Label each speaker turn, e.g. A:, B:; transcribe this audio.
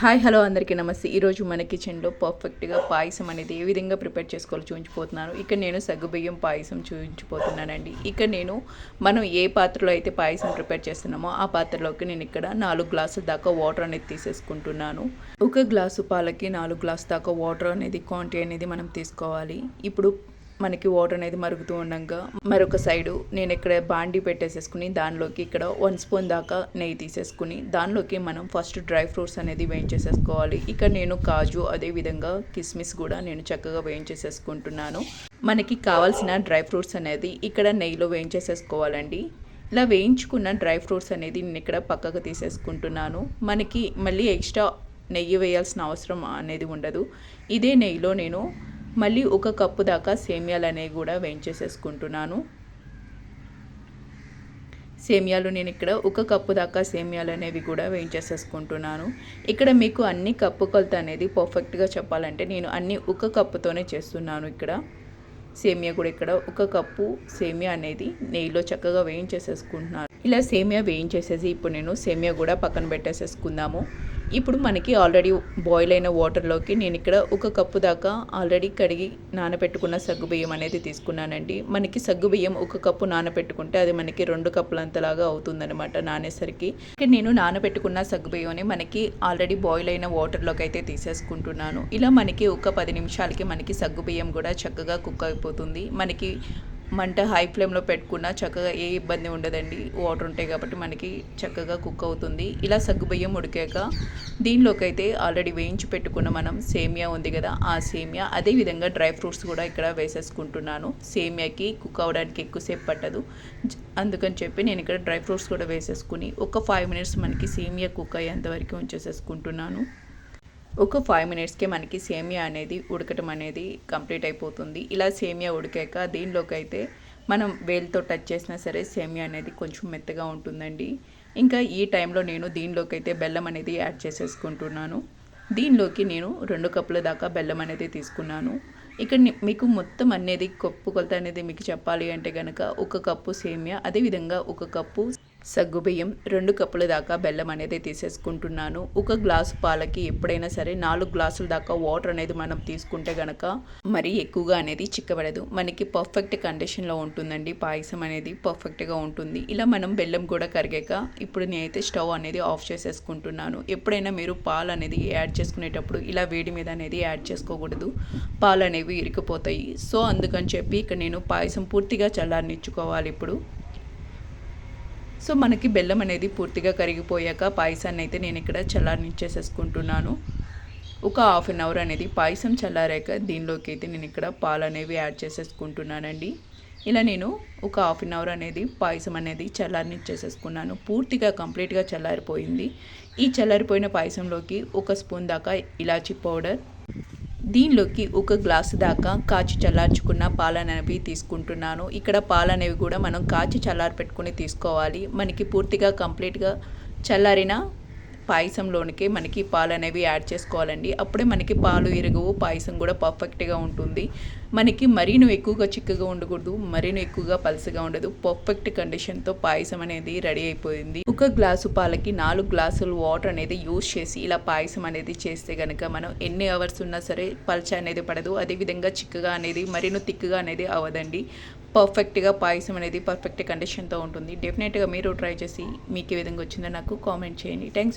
A: Hi hello అందరికీ నమస్తే. ఈరోజు మన కిచెన్లో పర్ఫెక్ట్గా పాయసం అనేది ఏ విధంగా ప్రిపేర్ చేసుకోవాలో చూపించిపోతున్నాను ఇక్కడ నేను సగ్గుబియ్యం పాయసం చూపించిపోతున్నానండి ఇక్కడ నేను మనం ఏ పాత్రలో అయితే పాయసం ప్రిపేర్ చేస్తున్నామో ఆ పాత్రలోకి నేను ఇక్కడ నాలుగు గ్లాసుల దాకా వాటర్ అనేది తీసేసుకుంటున్నాను. ఒక గ్లాసు పాలకి నాలుగు గ్లాసు దాకా వాటర్ అనేది క్వాంటిటీ అనేది మనం తీసుకోవాలి. ఇప్పుడు మనకి వాటర్ అనేది మరుగుతూ ఉండగా మరొక సైడు నేను ఇక్కడ బాండీ పెట్టేసేసుకుని దానిలోకి ఇక్కడ వన్ స్పూన్ దాకా నెయ్యి తీసేసుకుని దానిలోకి మనం ఫస్ట్ డ్రై ఫ్రూట్స్ అనేది వేయించేసేసుకోవాలి. ఇక్కడ నేను కాజు అదే విధంగా కిస్మిస్ కూడా నేను చక్కగా వేయించేసేసుకుంటున్నాను. మనకి కావాల్సిన డ్రై ఫ్రూట్స్ అనేది ఇక్కడ నెయ్యిలో వేయించేసేసుకోవాలండి. ఇలా వేయించుకున్న డ్రై ఫ్రూట్స్ అనేది నేను ఇక్కడ పక్కకు తీసేసుకుంటున్నాను. మనకి మళ్ళీ ఎక్స్ట్రా నెయ్యి వేయాల్సిన అవసరం అనేది ఉండదు. ఇదే నెయ్యిలో నేను మళ్ళీ ఒక కప్పు దాకా సేమియాలు అనేవి కూడా వేయించేసేసుకుంటున్నాను. సేమియాలు నేను ఇక్కడ ఒక కప్పు దాకా సేమియాలు అనేవి కూడా వేయించేసేసుకుంటున్నాను. ఇక్కడ మీకు అన్ని కప్పు కొలత అనేది పర్ఫెక్ట్గా చెప్పాలంటే నేను అన్ని ఒక కప్పుతోనే చేస్తున్నాను ఇక్కడ. సేమియా కూడా ఇక్కడ ఒక కప్పు సేమియా అనేది నెయ్యిలో చక్కగా వేయించేసేసుకుంటున్నాను. ఇలా సేమియా వేయించేసేసి ఇప్పుడు నేను సేమియా కూడా పక్కన పెట్టేసేసుకుందాము. ఇప్పుడు మనకి ఆల్రెడీ బాయిల్ అయిన వాటర్లోకి నేను ఇక్కడ ఒక కప్పు దాకా ఆల్రెడీ కడిగి నానబెట్టుకున్న సగ్గుబియ్యం అనేది తీసుకున్నానండి. మనకి సగ్గుబియ్యం ఒక కప్పు నానబెట్టుకుంటే అది మనకి రెండు కప్పులంతలాగా అవుతుందనమాట నానేసరికి. ఇక్కడ నేను నానబెట్టుకున్న సగ్గుబియ్యంని మనకి ఆల్రెడీ బాయిల్ అయిన వాటర్లోకి అయితే తీసేసుకుంటున్నాను. ఇలా మనకి ఒక పది నిమిషాలకి మనకి సగ్గుబియ్యం కూడా చక్కగా కుక్ అయిపోతుంది. మనకి మంట హై ఫ్లేమ్లో పెట్టుకున్న చక్కగా ఏ ఇబ్బంది ఉండదండి. వాటర్ ఉంటాయి కాబట్టి మనకి చక్కగా కుక్ అవుతుంది. ఇలా సగ్గుబియ్యం ఉడికాక దీనిలోకి అయితే ఆల్రెడీ వేయించి పెట్టుకున్న మనం సేమియా ఉంది కదా ఆ సేమియా. అదేవిధంగా డ్రై ఫ్రూట్స్ కూడా ఇక్కడ వేసేసుకుంటున్నాను. సేమియాకి కుక్ అవ్వడానికి ఎక్కువసేపు పట్టదు. అందుకని చెప్పి నేను ఇక్కడ డ్రై ఫ్రూట్స్ కూడా వేసేసుకుని ఒక ఫైవ్ మినిట్స్ మనకి సేమియా కుక్ అయ్యేంత వరకు ఉంచేసేసుకుంటున్నాను. ఒక ఫైవ్ మినిట్స్కే మనకి సేమియా అనేది ఉడకటం అనేది కంప్లీట్ అయిపోతుంది. ఇలా సేమియా ఉడికాక దీనిలోకి అయితే మనం వేలుతో టచ్ చేసినా సరే సేమియా అనేది కొంచెం మెత్తగా ఉంటుందండి. ఇంకా ఈ టైంలో నేను దీనిలోకి అయితే బెల్లం అనేది యాడ్ చేసేసుకుంటున్నాను. దీనిలోకి నేను రెండు కప్పుల దాకా బెల్లం అనేది తీసుకున్నాను. ఇక్కడ మీకు మొత్తం అనేది కప్పు కొలత అనేది మీకు చెప్పాలి అంటే కనుక ఒక కప్పు సేమియా అదేవిధంగా ఒక కప్పు సగ్గుబియ్యం రెండు కప్పుల దాకా బెల్లం అనేది తీసేసుకుంటున్నాను. ఒక గ్లాసు పాలకి ఎప్పుడైనా సరే నాలుగు గ్లాసుల దాకా వాటర్ అనేది మనం తీసుకుంటే గనక మరీ ఎక్కువగా అనేది చిక్కబడదు. మనకి పర్ఫెక్ట్ కండిషన్లో ఉంటుందండి. పాయసం అనేది పర్ఫెక్ట్గా ఉంటుంది. ఇలా మనం బెల్లం కూడా కరిగాక ఇప్పుడు నేనైతే స్టవ్ అనేది ఆఫ్ చేసేసుకుంటున్నాను. ఎప్పుడైనా మీరు పాలు అనేది యాడ్ చేసుకునేటప్పుడు ఇలా వేడి మీద అనేది యాడ్ చేసుకోకూడదు. పాలు అనేవి ఇరికిపోతాయి సో అందుకని చెప్పి ఇక్కడ నేను పాయసం పూర్తిగా చల్లారనిచ్చుకోవాలి ఇప్పుడు. సో మనకి బెల్లం అనేది పూర్తిగా కరిగిపోయాక పాయసాన్ని అయితే నేను ఇక్కడ చల్లారనిచ్చేసేసుకుంటున్నాను. ఒక హాఫ్ అన్ అవర్ అనేది పాయసం చల్లారాక దీనిలోకి అయితే నేను ఇక్కడ పాలు అనేవి యాడ్ చేసేసుకుంటున్నానండి. ఇలా నేను ఒక హాఫ్ అన్ అవర్ అనేది పాయసం అనేది చల్లారనిచ్చేసేసుకున్నాను. పూర్తిగా కంప్లీట్గా చల్లారిపోయింది. ఈ చల్లారిపోయిన పాయసంలోకి ఒక స్పూన్ దాకా ఇలాచీ పౌడర్ దీనిలోకి ఒక గ్లాసు దాకా కాచి చల్లార్చుకున్న పాలనేవి తీసుకుంటున్నాను. ఇక్కడ పాలనేవి కూడా మనం కాచి చల్లారి పెట్టుకుని తీసుకోవాలి. మనకి పూర్తిగా కంప్లీట్గా చల్లారిన పాయసంలోనికి మనకి పాలు అనేవి యాడ్ చేసుకోవాలండి. అప్పుడే మనకి పాలు ఇరగవు పాయసం కూడా పర్ఫెక్ట్గా ఉంటుంది. మనకి మరీను ఎక్కువగా చిక్కగా ఉండకూడదు మరీను ఎక్కువగా పలసగా ఉండదు. పర్ఫెక్ట్ కండిషన్తో పాయసం అనేది రెడీ అయిపోయింది. ఒక గ్లాసు పాలకి నాలుగు గ్లాసులు వాటర్ అనేది యూజ్ చేసి ఇలా పాయసం అనేది చేస్తే కనుక మనం ఎన్ని అవర్స్ ఉన్నా సరే పల్చ అనేది పడదు. అదేవిధంగా చిక్కగా అనేది మరీను తిక్కుగా అనేది అవ్వదండి. పర్ఫెక్ట్గా పాయసం అనేది పర్ఫెక్ట్ కండిషన్తో ఉంటుంది. డెఫినెట్గా మీరు ట్రై చేసి మీకు ఏ విధంగా వచ్చిందో నాకు కామెంట్ చేయండి. థ్యాంక్స్